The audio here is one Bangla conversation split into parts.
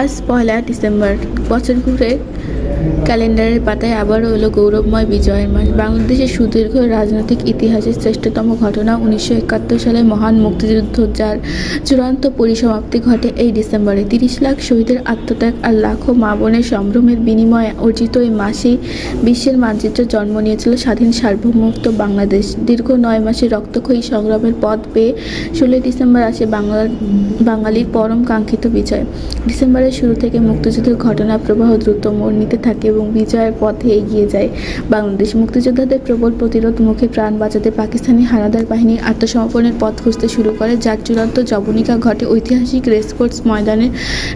আজ পয়লা ডিসেম্বর। বছর ঘুরে ক্যালেন্ডারের পাতায় আবারও এলো গৌরবময় বিজয়ের মাস। বাংলাদেশের সুদীর্ঘ রাজনৈতিক ইতিহাসের শ্রেষ্ঠতম ঘটনা উনিশশো একাত্তর সালে মহান মুক্তিযুদ্ধ, যার চূড়ান্ত পরিসমাপ্তি ঘটে এই ডিসেম্বরে। তিরিশ লাখ শহীদের আত্মত্যাগ আর লাখো মা বোনের সম্ভ্রমের বিনিময়ে অর্জিত এই মাসেই বিশ্বের মানচিত্রে জন্ম নিয়েছিল স্বাধীন সার্বভৌমত্ব বাংলাদেশ। দীর্ঘ নয় মাসের রক্তক্ষয়ী সংগ্রামের পথ পেয়ে ষোলোই ডিসেম্বর আসে বাংলার বাঙালির পরম কাঙ্ক্ষিত বিজয়। ডিসেম্বরের শুরু থেকে মুক্তিযুদ্ধের ঘটনা প্রবাহ দ্রুত মোড় নিতে থাকে এবং বিজয়ের পথে এগিয়ে যায়। বাংলাদেশ মুক্তিযোদ্ধাদের প্রবল প্রতিরোধ মুখে প্রাণ বাঁচাতে পাকিস্তানি হানাদার বাহিনীর আত্মসমর্পণের পথ খুঁজতে শুরু করে, যার চূড়ান্ত জবনিকা ঘটে ঐতিহাসিক রেসকোর্স ময়দানের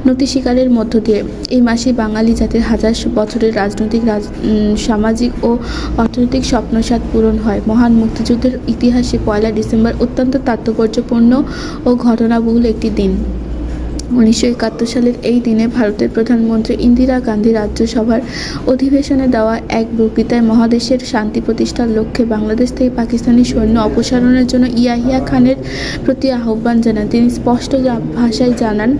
নতি শিকারের মধ্য দিয়ে। এই মাসে বাঙালি জাতির হাজার বছরের রাজনৈতিক, রাজ সামাজিক ও অর্থনৈতিক স্বপ্নসাদ পূরণ হয়। মহান মুক্তিযুদ্ধের ইতিহাসে পয়লা ডিসেম্বর অত্যন্ত তাৎপর্যপূর্ণ ও ঘটনাবহুল একটি দিন। উনিশশো একাত্তর সালের এই দিনে ভারতের প্রধানমন্ত্রী ইন্দিরা গান্ধী রাজ্যসভার অধিবেশনে দেওয়া এক বক্তৃতায় মহাদেশের শান্তি প্রতিষ্ঠার লক্ষ্যে বাংলাদেশ থেকে পাকিস্তানি সৈন্য অপসারণের জন্য ইয়াহিয়া খানের প্রতি আহ্বান জানান। তিনি স্পষ্ট ভাষায় জানান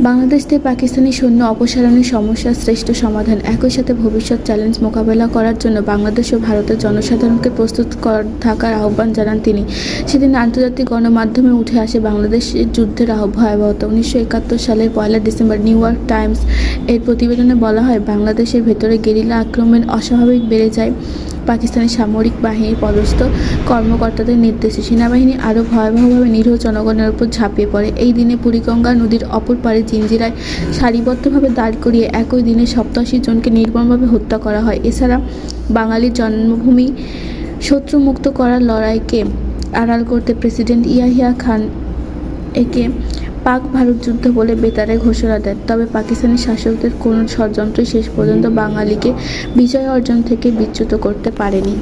বাংলাদেশ থেকে পাকিস্তানি সৈন্য অপসারণের সমস্যার শ্রেষ্ঠ সমাধান, একই সাথে ভবিষ্যৎ চ্যালেঞ্জ মোকাবেলা করার জন্য বাংলাদেশ ও ভারতের জনসাধারণকে প্রস্তুত কর- থাকার আহ্বান জানান তিনি। সেদিন আন্তর্জাতিক গণমাধ্যমে উঠে আসে বাংলাদেশের যুদ্ধের ভয়াবহতা উনিশশো একাত্তর সালের পয়লা ডিসেম্বর নিউ ইয়র্ক টাইমস এর প্রতিবেদনে বলা হয়, বাংলাদেশের ভেতরে গেরিলা আক্রমণ অস্বাভাবিক বেড়ে যায়। পাকিস্তানি সামরিক বাহিনীর পদস্থ কর্মকর্তাদের নির্দেশে সেনাবাহিনী আরও ভয়াবহভাবে নিরীহ জনগণের উপর ঝাঁপিয়ে পড়ে। এই দিনে বুড়িগঙ্গা নদীর অপর পারে জিঞ্জিরায় সারিবদ্ধভাবে দাঁড় করিয়ে একই দিনে সপ্তাশি জনকে নির্মমভাবে হত্যা করা হয়। এছাড়া বাঙালির জন্মভূমি শত্রুমুক্ত করার লড়াইকে আড়াল করতে প্রেসিডেন্ট ইয়াহিয়া খান একে পাক ভারত যুদ্ধ বলে বেতারে ঘোষণা দেন। তবে পাকিস্তানি শাসকদের কোনো ষড়যন্ত্রই শেষ পর্যন্ত বাঙালিকে বিজয় অর্জন থেকে বিচ্যুত করতে পারেনি।